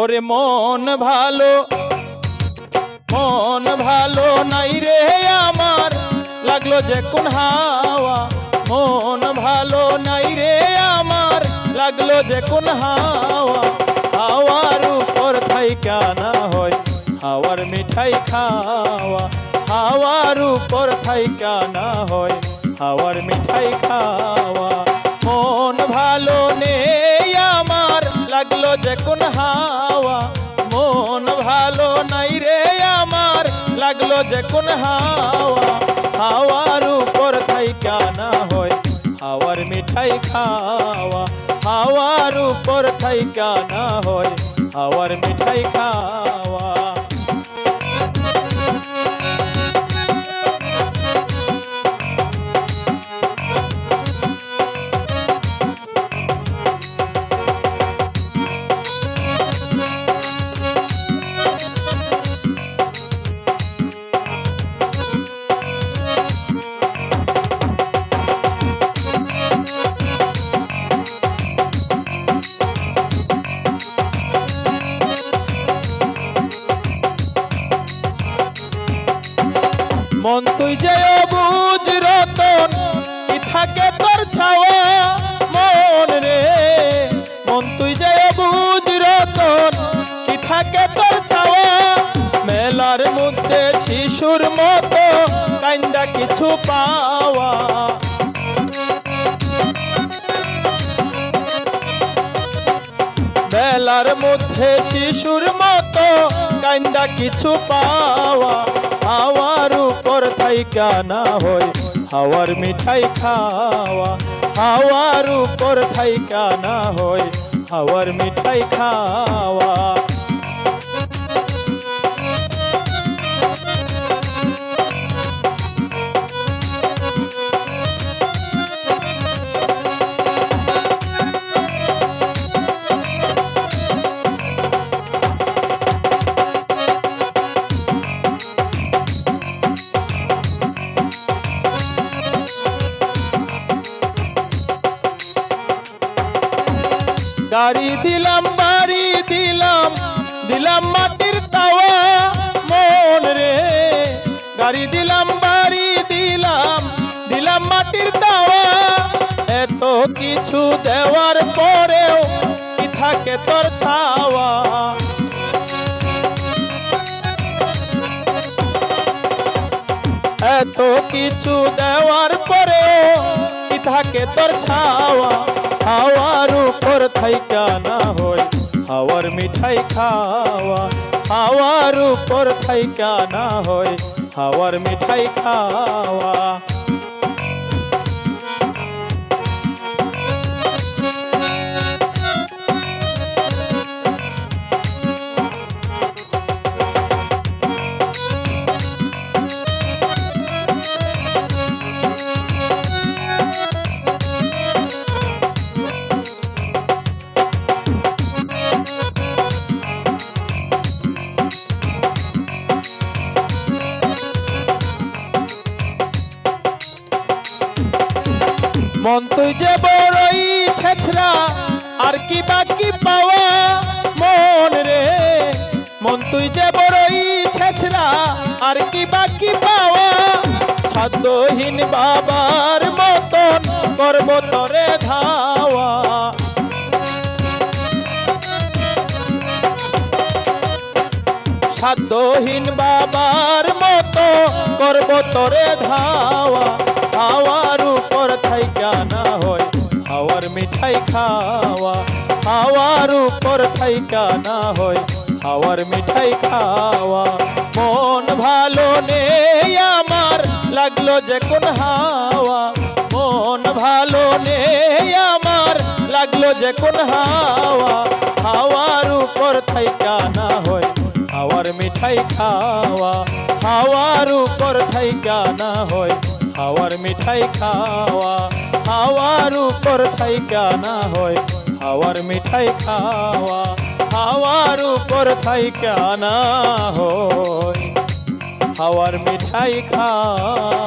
ওরে মন ভালো মন ভালো নাই রে আমার। লাগল যে কোন হাওয়া, মন ভালো নাই রে আমার। লাগল যে কোন হাওয়া, হাওয়ার উপর থাইকা না হয়, হাওয়ার মিঠাই খাওয়া। হাওয়ার উপর থাইকা না হয়, হাওয়ার মিঠাই খাওয়া। মন ভালো নেই হাওয়া, হাওয়ার উপর থাইকা না হয়, হাওয়ার মিঠাই খাওয়া, হাওয়ার উপর থাইকা না হয়, হাওয়ার মিঠাই খাওয়া। মন তুই যে বুঝ রতন, কি থাকে তোর ছাওয়া মন রে? মন তুই যে বুঝ রতন, কি থাকে তোর ছাওয়া? মেলার মধ্যে শিশুর মতো কান্দা কিছু পাওয়া। মেলার মধ্যে শিশুর মতো কান্দা কিছু পাওয়া। হাওয়ার উপর থাইকা না হয়, হাওয়ার মিঠাই খাওয়া, হাওয়ার উপর থাইকা না হয়, হাওয়ার মিঠাই খাওয়া। গাড়ি দিলাম, বাড়ি দিলাম দিলাম মাটির তাওয়া, মন রে। গাড়ি দিলাম, বাড়ি দিলাম দিলাম মাটির তাওয়া। এত কিছু দেওয়ার পরেও কি থাকে তোর ছাওয়া? এত কিছু দেওয়ার পরেও কি থাকে তোর ছাওয়া? হাওয়ার উপর থাইকা না হয় হাওয়ার মিঠাই খাওয়া হাওয়ার উপর থাইকা না হয় হাওয়ার মিঠাই খাওয়া। মন তুই যে বড়ই ছেছরা, আর কি বাকি পাওয়া মন রে? মন তুই যে বড়ই ছেছরা, আর কি বাকি পাওয়া? ছাদ্যহীন বাবার মতন করব তরে ধাওয়া। সাধ্যহীন বাবার মতো করব তোরে ধাওয়া। মিঠাই খাওয়া, হাওয়ার উপর থাইকা না হয়। হাওয়ার মিঠাই খাওয়া, মন ভালো নেই আমার, লাগল যে কোন হাওয়া। মন ভালো নেই আমার, লাগল যে কোন হাওয়া। হাওয়ার উপর থাইকা না হয়, হাওয়ার মিঠাই খাওয়া। হাওয়ার উপর থাইকা না হয়। হাওয়ার মিঠাই খাওয়া, হাওয়ার উপর থাইকা না হয়। হাওয়ার মিঠাই খাওয়া, হাওয়ার উপর থাইকা না হয়। হাওয়ার মিঠাই খাওয়া।